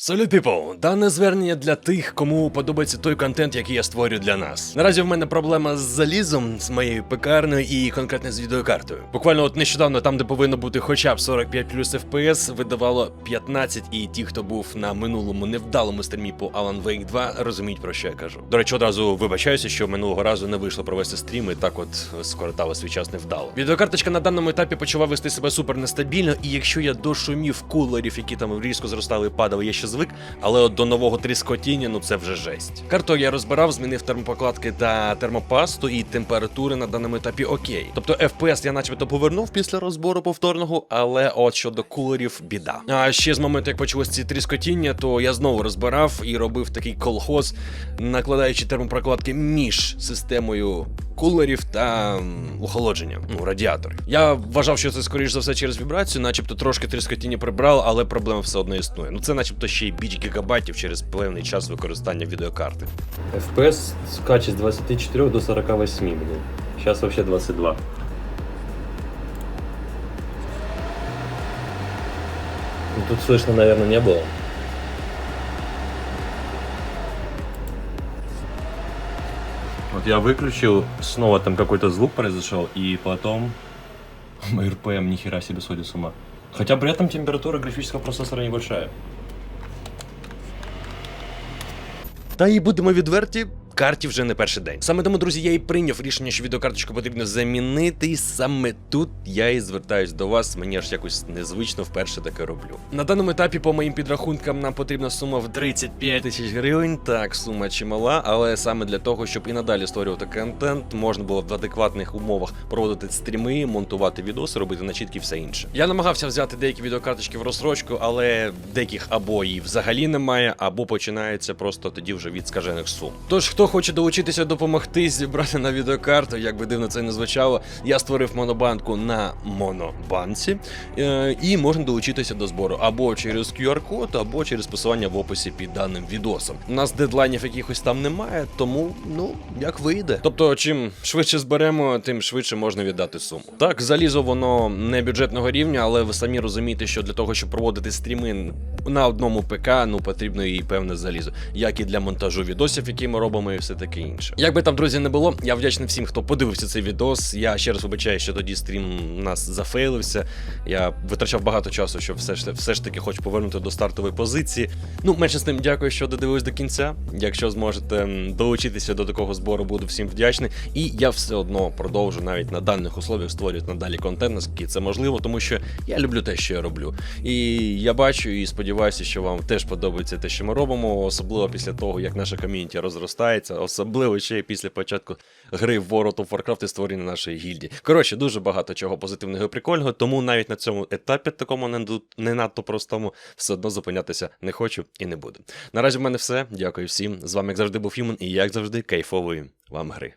Салют, people! Дане звернення для тих, кому подобається той контент, який я створюю для нас. Наразі в мене проблема з залізом, з моєю пекарнею і конкретно з відеокартою. Буквально от нещодавно, там, де повинно бути хоча б 45 плюс FPS, видавало 15, і ті, хто був на минулому невдалому стрімі по Alan Wake 2, розуміють про що я кажу. До речі, одразу вибачаюся, що минулого разу не вийшло провести стрім, і так от скоротало свій час невдало. Відеокарточка на даному етапі почала вести себе супер нестабільно, і якщо я до шумів кулерів, які там різко зростали і падали, я ще звик, але от до нового тріскотіння, ну це вже жесть. Карту я розбирав, змінив термопокладки та термопасту, і температури на даному етапі окей. Тобто FPS я начебто повернув після розбору повторного, але от щодо кулерів біда. А ще з моменту, як почалось ці тріскотіння, то я знову розбирав і робив такий колхоз, накладаючи термопрокладки між системою кулерів та охолодження, ну радіатор. Я вважав, що це скоріш за все через вібрацію, начебто трошки тріскотіння прибрав, але проблема все одно існує. Ну це начебто ще й біч гігабайтів через певний час використання відеокарти. FPS скачет с 24 до 48, блин. Сейчас вообще 22. Ну, тут слышно, наверное, не было. Вот я выключил, снова там какой-то звук произошел, и потом мой РПМ нихера себе сходит с ума. Хотя при этом температура графического процессора небольшая. Та і будемо відверті. Карті вже не перший день. Саме тому, друзі, я і прийняв рішення, що відеокарточку потрібно замінити, і саме тут я і звертаюсь до вас. Мені аж якось незвично вперше таке роблю. На даному етапі, по моїм підрахункам, нам потрібна сума в 35 тисяч гривень. Так, сума чимала, але саме для того, щоб і надалі створювати контент, можна було в адекватних умовах проводити стріми, монтувати відоси, робити начітки і все інше. Я намагався взяти деякі відеокарточки в розсрочку, але деяких або її взагалі немає, або починається просто тоді вже від скажених сум. Тож, хто хоче долучитися допомогти зібрати на відеокарту, як би дивно це не звучало, я створив монобанку на монобанці, е, і можна долучитися до збору або через QR-код, або через посилання в описі під даним відосом. У нас дедлайнів якихось там немає, тому ну як вийде. Тобто, чим швидше зберемо, тим швидше можна віддати суму. Так, залізо воно не бюджетного рівня, але ви самі розумієте, що для того, щоб проводити стріми на одному ПК, ну потрібно і певне залізо, як і для монтажу відосів, які ми робимо, і все таке інше. Як би там, друзі, не було, я вдячний всім, хто подивився цей відос. Я ще раз вибачаю, що тоді стрім нас зафейлився. Я витрачав багато часу, щоб все ж все ж таки хочу повернути до стартової позиції. Ну, менше з тим, дякую, що додивились до кінця. Якщо зможете долучитися до такого збору, буду всім вдячний. І я все одно продовжу навіть на даних условіях створювати надалі контент, наскільки це можливо, тому що я люблю те, що я роблю. І я бачу і сподіваюся, що вам теж подобається те, що ми робимо, особливо після того, як наша ком'юніті розростається, особливо ще й після початку гри в World of Warcraft і створення нашої гільдії. Коротше, дуже багато чого позитивного і прикольного, тому навіть на цьому етапі, такому не надто простому, все одно зупинятися не хочу і не буду. Наразі в мене все. Дякую всім. З вами, як завжди, був Human, і як завжди, кайфової вам гри.